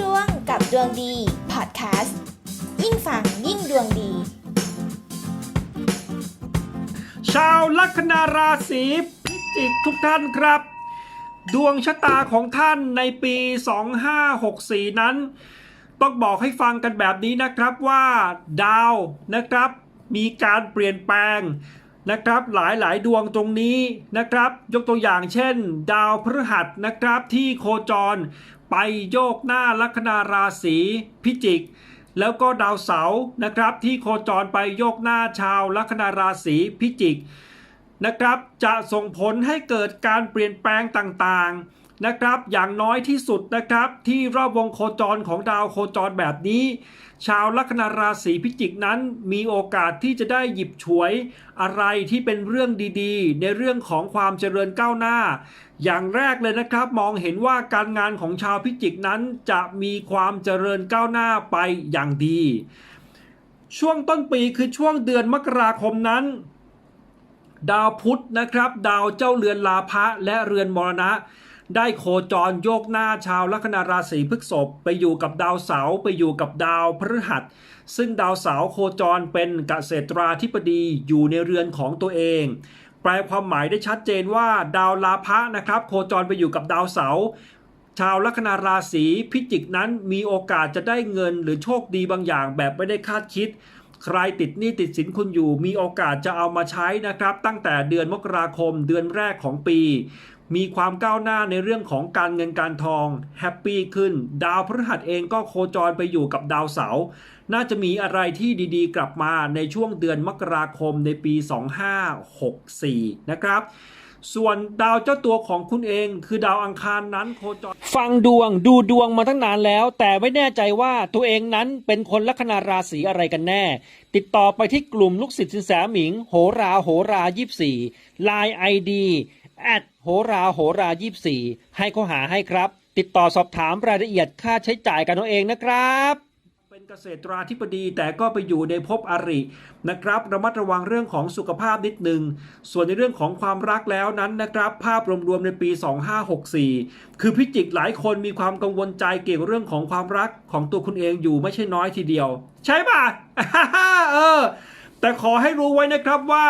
ดวงกับดวงดีพอดแคสต์ยิ่งฟังยิ่งดวงดี ชาวลัคนาราศีพิจิกทุกท่านครับ ดวงชะตาของท่านในปี 2564 นั้น ต้องบอกให้ฟังกันแบบนี้นะครับว่า ดาวนะครับ มีการเปลี่ยนแปลง นะครับหลายหลายดวงตรงนี้นะครับ ยกตัวอย่างเช่น ดาวพฤหัสนะครับที่โคจร ไปโยกหน้าลัคนาราศีพิจิก แล้วก็ดาวเสาร์นะครับ ที่โคจรไปโยกหน้าชาวลัคนาราศีพิจิกนะครับ จะส่งผลให้เกิดการเปลี่ยนแปลงต่างๆ นะครับ อย่างน้อยที่สุดนะครับ ที่รอบวงโคจรของดาวโคจรแบบนี้ ชาวลัคนาราศีพิจิกนั้นมีโอกาสที่จะได้หยิบฉวยอะไรที่เป็นเรื่องดีๆ ในเรื่องของความเจริญก้าวหน้า อย่างแรกเลยนะครับ มองเห็นว่าการงานของชาวพิจิกนั้นจะมีความเจริญก้าวหน้าไปอย่างดี ช่วงต้นปีคือช่วงเดือนมกราคมนั้นดาวพุธนะครับ ดาวเจ้าเรือนลาภะและเรือนมรณะ ได้โคจรโยกหน้าชาวลัคนาราศีพฤษภไปอยู่กับดาวเสาร์ไปอยู่กับดาวพฤหัส ซึ่งดาวเสาร์โคจรเป็นเกษตราธิบดีอยู่ในเรือนของตัวเอง แปลความหมายได้ชัดเจนว่าดาวลาภะนะครับ โคจรไปอยู่กับดาวเสาร์ชาวลัคนาราศีพิจิกนั้นมีโอกาสจะได้เงินหรือโชคดีบางอย่างแบบไม่ได้คาดคิด ใครติดหนี้ติดสินคุณอยู่มีโอกาสจะเอามาใช้นะครับ ตั้งแต่เดือนมกราคมเดือนแรกของปี มีความก้าวหน้าในเรื่องของการเงินการทองแฮปปี้ขึ้น ดาวพฤหัสเองก็โคจรไปอยู่กับดาวเสาร์น่าจะมีอะไรที่ดีๆ กลับมาในช่วงเดือนมกราคมในปี 2564 นะครับ ส่วนดาวเจ้าตัวของคุณเองคือดาวอังคารนั้นโคจร ฟังดวงดูดวงมาตั้งนานแล้ว แต่ไม่แน่ใจว่าตัวเองนั้นเป็นคนลัคนาราศีอะไรกันแน่ ติดต่อไปที่กลุ่มลูกศิษย์สินแสหมิง โหราโหรา 24 Line ID แอดโหราโหรา24ให้เขาหาให้ครับ ติดต่อสอบถามรายละเอียดค่าใช้จ่ายกันเอาเองนะครับเป็นเกษตราธิบดีแต่ก็ไปอยู่ในภพอรินะครับระมัดระวังเรื่องของสุขภาพนิดหนึ่งส่วนในเรื่องของความรักแล้วนั้นนะครับ ภาพรวมๆในปี 2564 คือพิจิกหลายคนมีความกังวลใจเกี่ยวกับเรื่องของความรักของตัวคุณเองอยู่ไม่ใช่น้อยทีเดียว ใช่ป่ะเออแต่ขอให้รู้ไว้นะครับว่า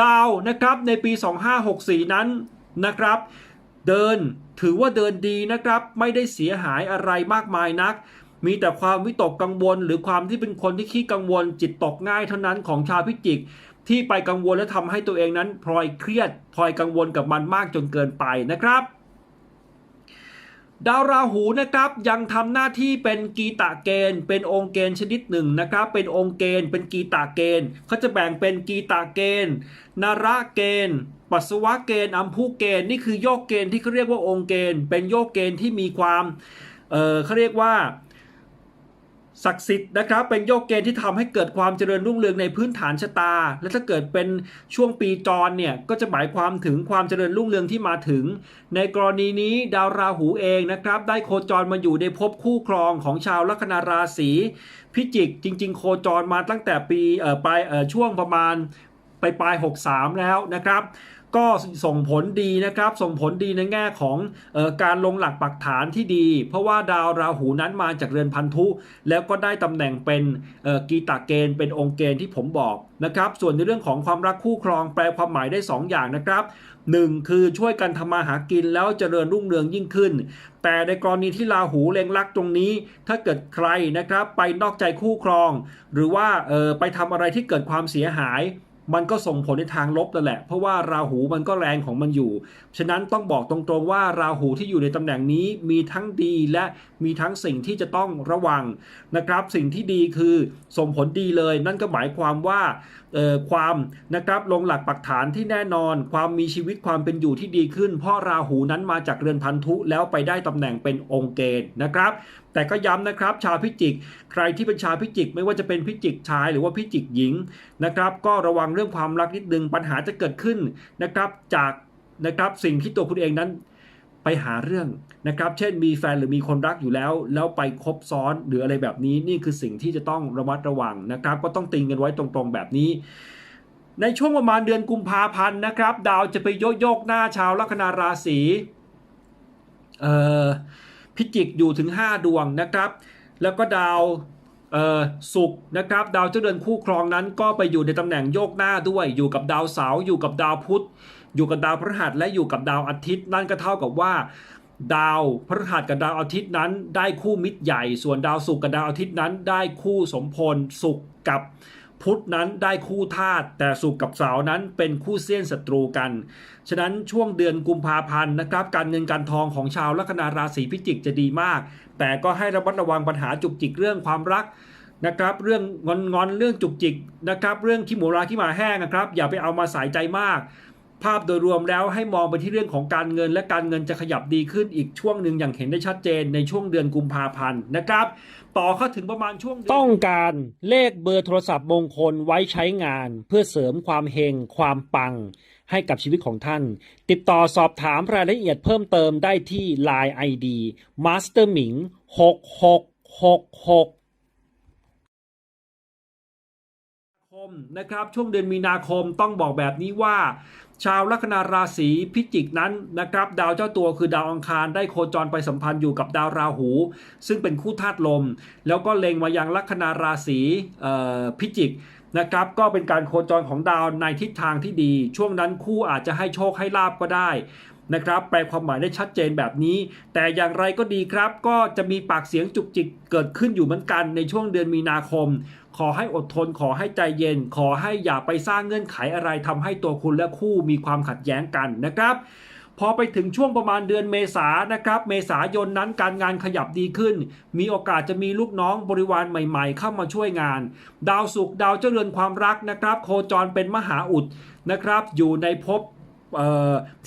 ดาวนะครับในปี 2564 นั้นนะครับ เดินถือว่าเดินดีนะครับ ไม่ได้เสียหายอะไรมากมายนัก มีแต่ความวิตกกังวล หรือความที่เป็นคนที่ขี้กังวลจิตตกง่ายเท่านั้นของชาวพิจิกที่ไปกังวลและทำให้ตัวเองนั้นพลอยเครียดพลอยกังวลกับมันมากจนเกินไปนะครับ ดาวราหูนะครับยังทำหน้าที่เป็นกีตาเกณฑ์ เป็นองค์เกณฑ์ชนิดหนึ่งนะครับ เป็นองค์เกณฑ์ เป็นกีตาเกณฑ์เขาจะแบ่งเป็นกีตาเกณฑ์นาระเกณฑ์ปัสสาวะเกณฑ์อัมพุเกณฑ์นี่คือโยกเกณฑ์ที่เขาเรียกว่าองค์เกณฑ์ เป็นโยกเกณฑ์ที่มีความเออเขาเรียกว่า ศักดิ์สิทธิ์นะครับเป็นโยกเกณฑ์ที่ทำให้เกิดความเจริญรุ่งเรืองในพื้นฐานชะตา และถ้าเกิดเป็นช่วงปีจรเนี่ยก็จะหมายความถึงความเจริญรุ่งเรืองที่มาถึง ในกรณีนี้ดาวราหูเองนะครับ ได้โคจรมาอยู่ในภพคู่ครองของชาวลัคนาราศีพิจิกจริง ๆ โคจรมาตั้งแต่ปีเอ่อปลายเอ่อช่วงประมาณไปปลาย 63 แล้วนะครับ ก็ส่งผลดีนะครับ ส่งผลดีในแง่ของออการลงหลักปักฐานที่ดี เพราะว่าดาวราหูนั้นมาจากเรือนพันธุ แล้วก็ได้ตำแหน่งเป็นกีตาเกณฑ์เป็นองค์เกณฑ์ที่ผมบอกนะครับ ส่วนในเรื่องของความรักคู่ครองแปลความหมายได้ 2 อย่างนะครับ 1 คือช่วยกันทำมาหากินแล้วเจริญรุ่งเรืองยิ่งขึ้น แต่ในกรณีที่ราหูเล็งลักตรงนี้ ถ้าเกิดใครนะครับไปนอกใจคู่ครอง หรือว่าออไปทำอะไรที่เกิดความเสียหาย มันก็ส่งผลในทางลบนั่นแหละ เพราะว่าราหูมันก็แรงของมันอยู่ ฉะนั้นต้องบอกตรงๆว่าราหูที่อยู่ในตำแหน่งนี้มีทั้งดีและมีทั้งสิ่งที่จะต้องระวังนะครับ สิ่งที่ดีคือส่งผลดีเลย นั่นก็หมายความว่า ความนะครับลงหลักปักฐานที่แน่นอน ความมีชีวิตความเป็นอยู่ที่ดีขึ้น เพราะราหูนั้นมาจากเรือนพันธุแล้วไปได้ตำแหน่งเป็นองค์เกณฑ์นะครับ แต่ก็ย้ำนะครับ ชาวพิจิก ใครที่เป็นชาวพิจิก ไม่ว่าจะเป็นพิจิกชายหรือว่าพิจิกหญิงนะครับ ก็ระวังเรื่องความรักนิดนึงปัญหาจะเกิดขึ้นนะครับจากนะครับสิ่งที่ตัวคุณเองนั้น ไปหาเรื่องนะครับ เช่นมีแฟนหรือมีคนรักอยู่แล้ว แล้วไปคบซ้อนหรืออะไรแบบนี้นี่คือสิ่งที่จะต้องระมัดระวังนะครับ ก็ต้องติงกันไว้ตรงๆแบบนี้ ในช่วงประมาณเดือนกุมภาพันธ์นะครับ ดาวจะไปโยกโยกหน้าชาวลัคนาราศีเอ่อพิจิกอยู่ถึง 5 ดวงนะครับ แล้วก็ดาวเอ่อศุกร์นะครับ ดาวเจ้าเดือนคู่ครองนั้นก็ไปอยู่ในตำแหน่งโยกหน้าด้วย อยู่กับดาวเสาร์อยู่กับดาวพุธ อยู่กับดาวพฤหัสและอยู่กับดาวอาทิตย์ นั่นก็เท่ากับว่า ดาวพฤหัสกับดาวอาทิตย์นั้น ได้คู่มิตรใหญ่ ส่วนดาวศุกร์กับดาวอาทิตย์นั้น ได้คู่สมพลศุกร์กับพุธนั้นได้คู่ธาตุแต่ศุกร์กับเสาร์นั้นเป็นคู่เสี้ยนศัตรูกัน ฉะนั้นช่วงเดือนกุมภาพันธ์นะครับการเงินการทองของชาวลัคนาราศีพิจิกจะดีมาก แต่ก็ให้ระมัดระวังปัญหาจุกจิกเรื่องความรักนะครับเรื่องงอนงอนเรื่องจุกจิกนะครับเรื่องขี้หมูราขี้หมาแห้งนะครับ อย่าไปเอามาใส่ใจมาก ภาพโดยรวมแล้วให้มองไปที่เรื่องของการเงินและการเงินจะขยับดีขึ้นอีกช่วงหนึ่งอย่างเห็นได้ชัดเจนในช่วงเดือนกุมภาพันธ์นะครับ ต่อเข้าถึงประมาณช่วงต้องการเลขเบอร์โทรศัพท์มงคลไว้ใช้งาน เพื่อเสริมความเฮงความปัง ให้กับชีวิตของท่าน ติดต่อสอบถามรายละเอียดเพิ่มเติมได้ที่ Line ID Master Ming 6666 มนะครับช่วงเดือนมีนาคมต้องบอกแบบนี้ว่า ชาวลัคนาราศีพิจิกนั้นนะครับดาวเจ้าตัวคือดาวอังคารได้โคจรไปสัมพันธ์อยู่กับดาวราหู ซึ่งเป็นคู่ธาตุลม แล้วก็เล็งมายังลัคนาราศีพิจิกนะครับก็เป็นการโคจรของดาวในทิศทางที่ดี ช่วงนั้นคู่อาจจะให้โชคให้ลาบก็ได้ นะครับ แปลความหมายได้ชัดเจนแบบนี้ แต่อย่างไรก็ดีครับ ก็จะมีปากเสียงจุกจิกเกิดขึ้นอยู่เหมือนกันในช่วงเดือนมีนาคม ขอให้อดทนขอให้ใจเย็น ขอให้อย่าไปสร้างเงื่อนไขอะไรทำให้ตัวคุณและคู่มีความขัดแย้งกันนะครับพอไปถึงช่วงประมาณเดือนเมษานะครับ เมษายนนั้นการงานขยับดีขึ้น มีโอกาสจะมีลูกน้องบริวารใหม่ๆ เข้ามาช่วยงาน ดาวศุกร์ดาวเจริญความรักนะครับ โคจรเป็นมหาอุดนะครับ อยู่ในภพ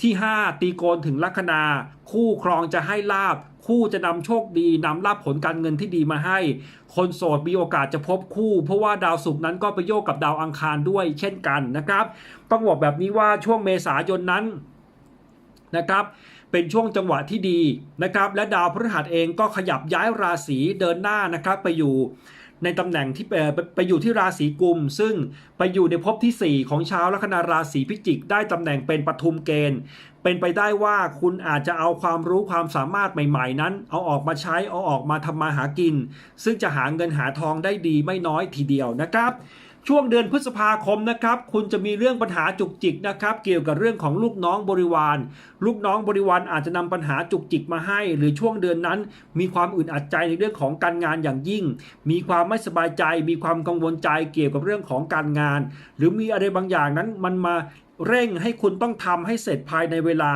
ที่ 5 ตีโกนถึงลัคนา คู่ครองจะให้ลาบ คู่จะนำโชคดีนำลาบผลการเงินที่ดีมาให้ คนโสดมีโอกาสจะพบคู่ เพราะว่าดาวศุกร์นั้นก็ไปโยกกับดาวอังคารด้วยเช่นกันนะครับ ต้องบอกแบบนี้ว่าช่วงเมษายนนั้นนะครับเป็นช่วงจังหวะที่ดีนะครับ และดาวพฤหัสเองก็ขยับย้ายราศีเดินหน้านะครับไปอยู่ ในตำแหน่งที่ไปไปอยู่ที่ราศีกุม ซึ่งไปอยู่ในภพที่ 4 ของชาวลัคนาราศีพิจิก ได้ตำแหน่งเป็นปทุมเกณฑ์ เป็นไปได้ว่าคุณอาจจะเอาความรู้ความสามารถใหม่ ๆ นั้น เอาออกมาใช้เอาออกมาทำมาหากิน ซึ่งจะหาเงินหาทองได้ดีไม่น้อยทีเดียวนะครับ ช่วงเดือนพฤษภาคมนะครับ คุณจะมีเรื่องปัญหาจุกจิกนะครับ เกี่ยวกับเรื่องของลูกน้องบริวาร ลูกน้องบริวารอาจจะนำปัญหาจุกจิกมาให้ หรือช่วงเดือนนั้น มีความอึดอัดใจในเรื่องของการงานอย่างยิ่ง มีความไม่สบายใจ มีความกังวลใจเกี่ยวกับเรื่องของการงาน หรือมีอะไรบางอย่างนั้นมันมาเร่งให้คุณต้องทำให้เสร็จภายในเวลา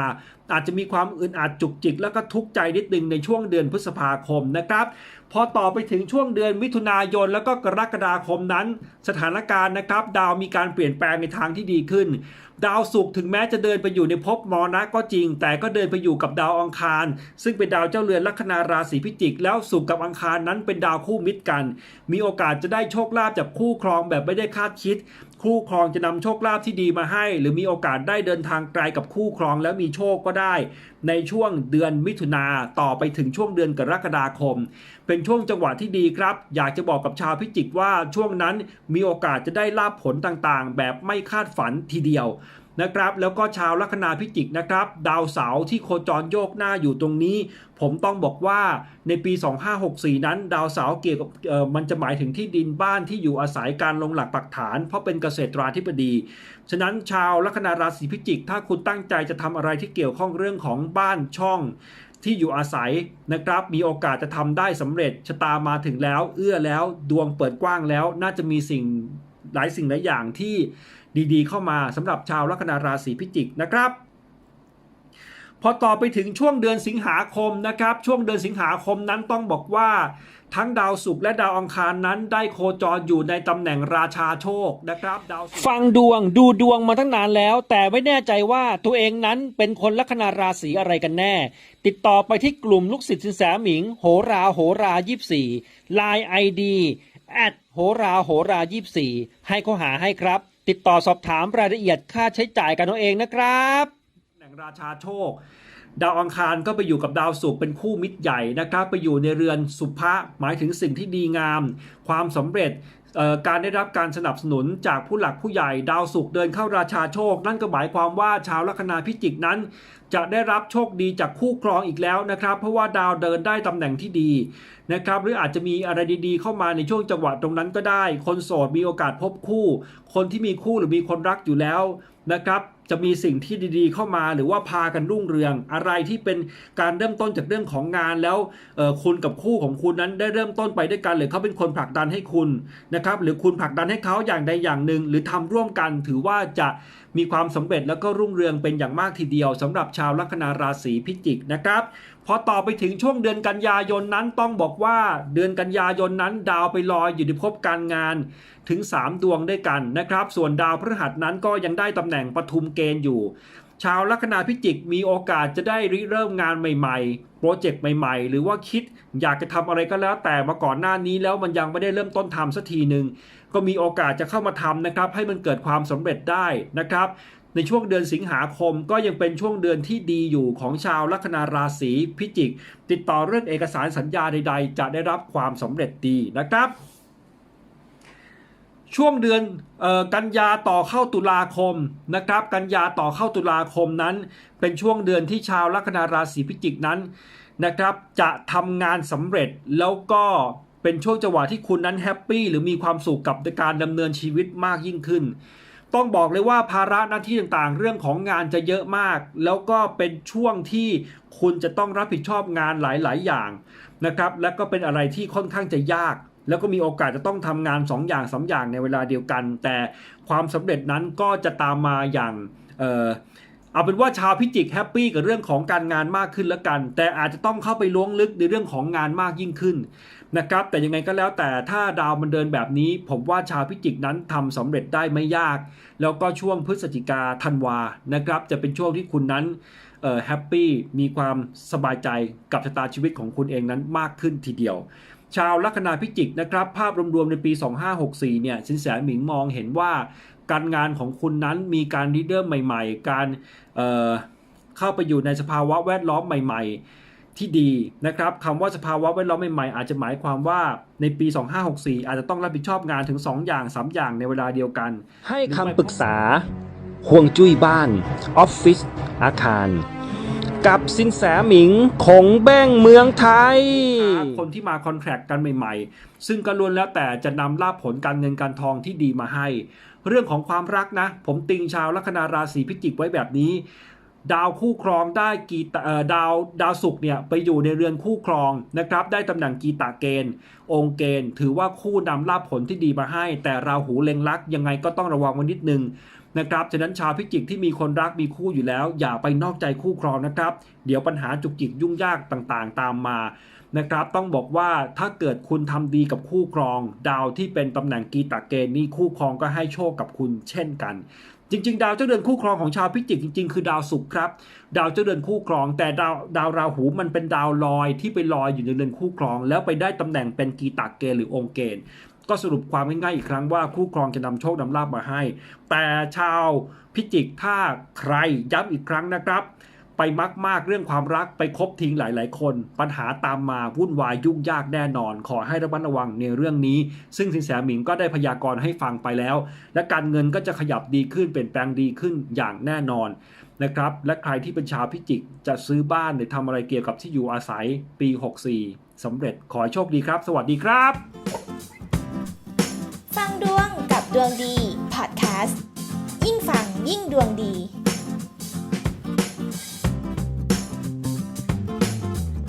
อาจจะมีความอึดอัดจุกจิก แล้วก็ทุกข์ใจนิดนึงในช่วงเดือนพฤษภาคมนะครับ พอต่อไปถึงช่วงเดือนมิถุนายนแล้วก็กรกฎาคมนั้น สถานการณ์นะครับ ดาวมีการเปลี่ยนแปลงในทางที่ดีขึ้นดาวศุกร์ถึงแม้จะเดินไปอยู่ในภพมรณะก็จริง แต่ก็เดินไปอยู่กับดาวอังคาร ซึ่งเป็นดาวเจ้าเรือนลัคนาราศีพิจิก แล้วศุกร์กับอังคารนั้นเป็นดาวคู่มิตรกัน มีโอกาสจะได้โชคลาภจากคู่ครองแบบไม่ได้คาดคิด คู่ครองจะนำโชคลาภที่ดีมาให้ หรือมีโอกาสได้เดินทางไกลกับคู่ครองแล้วมีโชคก็ได้ ในช่วงเดือนมิถุนาต่อไปถึงช่วงเดือนกรกฎาคม เป็นช่วงจังหวะที่ดีครับ อยากจะบอกกับชาวพิจิกว่าช่วงนั้นมีโอกาสจะได้ลาบผลต่างๆ แบบไม่คาดฝันทีเดียว นะครับแล้วก็ชาวลัคนาพิจิกนะครับ ดาวเสาร์ที่โคจรโยกหน้าอยู่ตรงนี้ ผมต้องบอกว่าในปี 2564 นั้น ดาวเสาร์เกี่ยวกับเออมันจะหมายถึงที่ดินบ้านที่อยู่อาศัยการลงหลักปักฐาน เพราะเป็นเกษตราธิบดี ฉะนั้นชาวลัคนาราศีพิจิก ถ้าคุณตั้งใจจะทำอะไรที่เกี่ยวข้องเรื่องของบ้านช่องที่อยู่อาศัยนะครับ มีโอกาสจะทำได้สำเร็จชะตามาถึงแล้ว เอื้อแล้วดวงเปิดกว้างแล้ว น่าจะมีสิ่งหลายสิ่งหลายอย่างที่ ดีๆ เข้ามาสำหรับชาวลัคนาราศีพิจิกนะครับ พอต่อไปถึงช่วงเดือนสิงหาคมนะครับ ช่วงเดือนสิงหาคมนั้นต้องบอกว่า ทั้งดาวศุกร์และดาวอังคารนั้นได้โคจรอยู่ในตำแหน่งราชาโชคนะครับดาวฟังดวงดูดวงมาตั้งนานแล้ว แต่ไม่แน่ใจว่าตัวเองนั้นเป็นคนลัคนาราศีอะไรกันแน่ ติดต่อไปที่กลุ่มลูกศิษย์สินแสหมิง โหราโหรา24 Line ID แอดโหราโหรา24ให้เขาหาให้ครับ ติดต่อสอบถามรายละเอียดค่าใช้จ่ายกันเอาเองนะครับแหล่งราชาโชค ดาวอังคารก็ไปอยู่กับดาวศุกร์เป็นคู่มิตรใหญ่นะครับไปอยู่ในเรือนสุภะหมายถึงสิ่งที่ดีงาม ความสำเร็จเอ่อการได้รับการสนับสนุนจากผู้หลักผู้ใหญ่ ดาวศุกร์เดินเข้าราชาโชค นั่นก็หมายความว่าชาวลัคนาพิจิกนั้น จะได้รับโชคดีจากคู่ครองอีกแล้วนะครับ เพราะว่าดาวเดินได้ตำแหน่งที่ดีนะครับหรืออาจจะมีอะไรดีๆ เข้ามาในช่วงจังหวะตรงนั้นก็ได้ คนโสดมีโอกาสพบคู่ คนที่มีคู่หรือมีคนรักอยู่แล้วนะครับจะมีสิ่งที่ดีๆ เข้ามาหรือว่าพากันรุ่งเรือง อะไรที่เป็นการเริ่มต้นจากเรื่องของงานแล้วคุณกับคู่ของคุณนั้นได้เริ่มต้นไปด้วยกันหรือเขาเป็นคนผลักดันให้คุณนะครับหรือคุณผลักดันให้เขาอย่างใดอย่างหนึ่ง หรือทำร่วมกันถือว่าจะมีความสำเร็จแล้วก็รุ่งเรืองเป็นอย่างมากทีเดียวสำหรับชาวลัคนาราศีพิจิกนะครับ พอต่อไปถึงช่วงเดือนกันยายนนั้นต้องบอกว่าเดือนกันยายนนั้น ดาวไปลอยอยู่ในภพการงานถึง 3 ดวงด้วยกันนะครับ ส่วนดาวพฤหัสนั้นก็ยังได้ตำแหน่งปทุมเกณฑ์อยู่ ชาวลัคนาพิจิกมีโอกาสจะได้ริเริ่มงานใหม่ๆ โปรเจกต์ใหม่ๆ หรือว่าคิดอยากจะทำอะไรก็แล้วแต่มาก่อนหน้านี้แล้วมันยังไม่ได้เริ่มต้นทำสักทีหนึ่งก็มีโอกาสจะเข้ามาทำนะครับ ให้มันเกิดความสำเร็จได้นะครับ ในช่วงเดือนสิงหาคมก็ยังเป็นช่วงเดือนที่ดีอยู่ของชาวลัคนาราศีพิจิก ติดต่อเรื่องเอกสารสัญญาใด ๆ จะได้รับความสำเร็จดีนะครับ ช่วงเดือนออกันยาต่อเข้าตุลาคมนะครับ กันยาต่อเข้าตุลาคมนั้น เป็นช่วงเดือนที่ชาวลัคนาราศีพิจิกนั้นนะครับจะทำงานสำเร็จแล้วก็เป็นช่วงจังหวะที่คุณนั้นแฮปปี้หรือมีความสุขกับการดำเนินชีวิตมากยิ่งขึ้น ต้องบอกเลยว่าภาระหน้าที่ต่างๆ เรื่องของงานจะเยอะมาก แล้วก็เป็นช่วงที่คุณจะต้องรับผิดชอบงานหลายๆ อย่างนะครับ และก็เป็นอะไรที่ค่อนข้างจะยาก แล้วก็มีโอกาสจะต้องทำงาน 2 อย่าง3อย่างในเวลาเดียวกัน แต่ความสำเร็จนั้นก็จะตามมาอย่างเออเอาเป็นว่าชาวพิจิกแฮปปี้กับเรื่องของการงานมากขึ้นแล้วกัน แต่อาจจะต้องเข้าไปล้วงลึกในเรื่องของงานมากยิ่งขึ้น นะครับ แต่ยังไงก็แล้วแต่ถ้าดาวมันเดินแบบนี้ ผมว่าชาวพิจิกนั้นทำสำเร็จได้ไม่ยาก แล้วก็ช่วงพฤศจิกาธันวานะครับ จะเป็นช่วงที่คุณนั้นแฮปปี้มีความสบายใจกับชะตาชีวิตของคุณเองนั้นมากขึ้นทีเดียว ชาวลัคนาพิจิกนะครับ ภาพรวมๆในปี 2564 เนี่ยสินแสหมิงมองเห็นว่าการงานของคุณนั้นมีการริเริ่มใหม่ ๆ การเเข้าไปอยู่ในสภาวะแวดล้อมใหม่ ๆ ที่ดีนะครับคำว่าสภาวะแวดล้อมใหม่ๆอาจจะหมายความว่าในปี 2564 อาจจะต้องรับผิดชอบงานถึง 2 อย่าง 3 อย่างในเวลาเดียวกัน ให้คำปรึกษาห่วงจุ้ยบ้านออฟฟิศอาคารกับสินแสหมิงคงแบ้งเมืองไทย คนที่มาคอนแทรคกันใหม่ๆ ซึ่งก็ล้วนแล้วแต่จะนำลาภผลการเงินการทองที่ดีมาให้ เรื่องของความรักนะ ผมติงชาวลัคนาราศีพิจิกไว้แบบนี้ ดาวคู่ครองได้กีตาดาวดาวศุกร์เนี่ยไปอยู่ในเรือนคู่ครองนะครับได้ตำแหน่งกีตาเกณฑ์ องค์เกณฑ์ ถือว่าคู่นำลาบผลที่ดีมาให้ แต่ราหูเล็งลักยังไงก็ต้องระวังไว้นิดนึงนะครับฉะนั้นชาวพิจิกที่มีคนรักมีคู่อยู่แล้ว อย่าไปนอกใจคู่ครองนะครับ เดี๋ยวปัญหาจุกจิกยุ่งยากต่างๆ ตามมา นะครับต้องบอกว่าถ้าเกิดคุณทำดีกับคู่ครอง ดาวที่เป็นตำแหน่งกีตาเกณฑ์นี่คู่ครองก็ให้โชคกับคุณเช่นกัน จริง ๆ ดาวเจ้าเดือนคู่ครองของชาวพิจิกจริง ๆ คือดาวศุกร์ครับ ดาวเจ้าเดือนคู่ครอง แต่ดาวดาวราหูมันเป็นดาวลอยที่ไปลอยอยู่ในเรือนคู่ครอง แล้วไปได้ตำแหน่งเป็นกีตาเกณฑ์หรือองค์เกณฑ์ก็สรุปความง่ายๆอีกครั้งว่าคู่ครองจะนำโชคนำลาบมาให้ แต่ชาวพิจิกถ้าใครย้ำอีกครั้งนะครับ ไปมักมากเรื่องความรักไปคบทิ้งหลาย ๆ คน ปัญหาตามมาวุ่นวายยุ่งยากแน่นอน ขอให้ระมัดระวังในเรื่องนี้ ซึ่งสินแสหมิงก็ได้พยากรณ์ให้ฟังไปแล้ว และการเงินก็จะขยับดีขึ้นเปลี่ยนแปลงดีขึ้นอย่างแน่นอนนะครับและใครที่เป็นชาวพิจิกจะซื้อบ้านหรือทำอะไรเกี่ยวกับที่อยู่อาศัยปี 64สำเร็จขอให้โชคดีครับ สวัสดีครับ ฟังดวงกับดวงดีพอดแคสต์ยิ่งฟังยิ่งดวงดี